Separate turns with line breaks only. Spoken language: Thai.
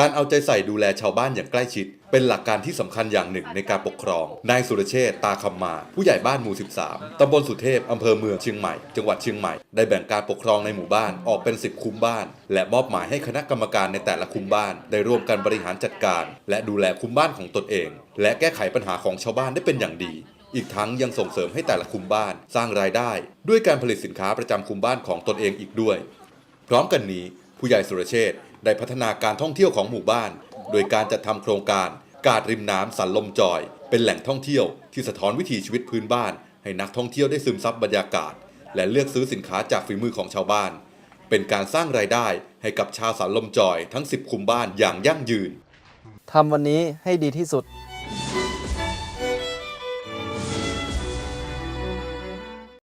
การเอาใจใส่ดูแลชาวบ้านอย่างใกล้ชิด เป็นหลักการที่สำคัญอย่างหนึ่งในการปกครอง นายสุรเชษตาคำมา ผู้ใหญ่บ้านหมู่ 13ตำบลสุเทพอำเภอเมืองเชียงใหม่ จังหวัดเชียงใหม่ ได้แบ่งการปกครองในหมู่บ้านออกเป็น 10 คุ้มบ้าน และมอบหมายให้คณะกรรมการในแต่ละคุ้มบ้าน ได้ร่วมกันบริหารจัดการ และดูแลคุ้มบ้านของตนเอง และแก้ไขปัญหาของชาวบ้านได้เป็นอย่างดีอีกทั้งยังส่งเสริมให้แต่ละคุมบ้านสร้างรายได้ ด้วยการผลิตสินค้าประจำคุมบ้านของตนเองอีกด้วย พร้อมกันนี้ ผู้ใหญ่สุรเชษ ได้พัฒนาการท่องเที่ยวของหมู่บ้าน โดยการจัดทำโครงการกาดริมน้ำสันลมจอย เป็นแหล่งท่องเที่ยวที่สะท้อนวิถีชีวิตพื้นบ้าน ให้นักท่องเที่ยวได้ซึมซับบรรยากาศ และเลือกซื้อสินค้าจากฝีมือของชาวบ้าน เป็นการสร้างรายได้ให้กับชาวสันลมจอยทั้ง 10คุมบ้านอย่างยั่งยืน
ทำวันนี้ให้ดีที่สุด